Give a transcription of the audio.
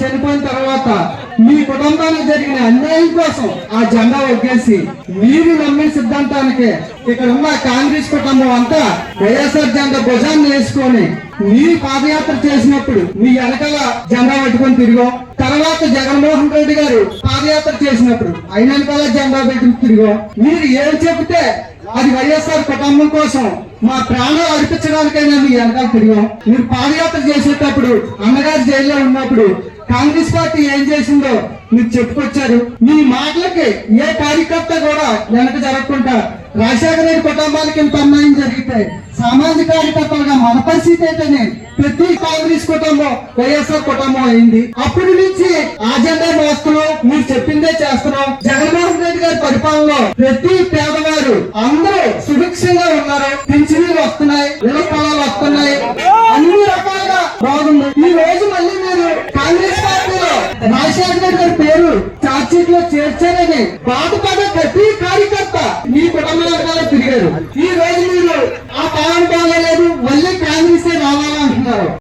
చనిపోయిన తర్వాత మీ కుటుంబానికి జరిగిన అన్యాయం కోసం ఆ జెండా ఎగ్గేసి మీరు నమ్మిన సిద్ధాంతానికి ఇక్కడ ఉన్న కాంగ్రెస్ కుటుంబం అంతా వైఎస్ఆర్ జెండా భుజాన్ని వేసుకొని మీరు పాదయాత్ర చేసినప్పుడు మీ వెనకాల జెండా పట్టుకొని తిరిగాం. తర్వాత జగన్మోహన్ రెడ్డి గారు పాదయాత్ర చేసినప్పుడు ఆయన వెనకాల జెండా పెట్టుకుని తిరిగాం. మీరు ఏం చెబితే అది వైఎస్ఆర్ కుటుంబం కోసం మా ప్రాణాలు అర్పించడానికైనా మీ వెనకాల తిరిగాం. మీరు పాదయాత్ర చేసేటప్పుడు అన్నగారు జైల్లో ఉన్నప్పుడు కాంగ్రెస్ పార్టీ ఏం చేసిందో మీరు చెప్పుకొచ్చారు. మీ మాటలకి ఏ కార్యకర్త కూడా వెనక జరగకుండా రాజశేఖర రెడ్డి కుటుంబానికి ఇంత అన్యాయం జరిగితే సామాజిక కార్యకర్తలుగా మన పరిస్థితి అయితేనే ప్రతి కాంగ్రెస్ కుటుంబం వైఎస్ఆర్ కుటుంబం అయింది. అప్పటి నుంచి అజెండా మోస్తున్నాం మీరు చెప్పిందే చేస్తున్నాం. జగన్మోహన్ రెడ్డి గారి పరిపాలనలో ప్రతి పేదవారు అందరూ సుభిక్షంగా ఉన్నారు. పింఛనీలు వస్తున్నాయి ఇళ్ళ స్థలాలు వస్తున్నాయి అన్ని రకాలుగా బాగుంది ఈ రోజు మళ్ళీ మీరు కాంగ్రెస్ పార్టీలో రాజశేఖర్ రెడ్డి గారి పేరు చార్జ్షీట్లో చేర్చారని బాధపడ ప్రతి కార్యకర్త మీ కుటుంబ తిరిగారు. ఈ రోజు మీరు ఆ పాలన బాగాలేదు మళ్ళీ కాంగ్రెస్ రావాలంటున్నారు.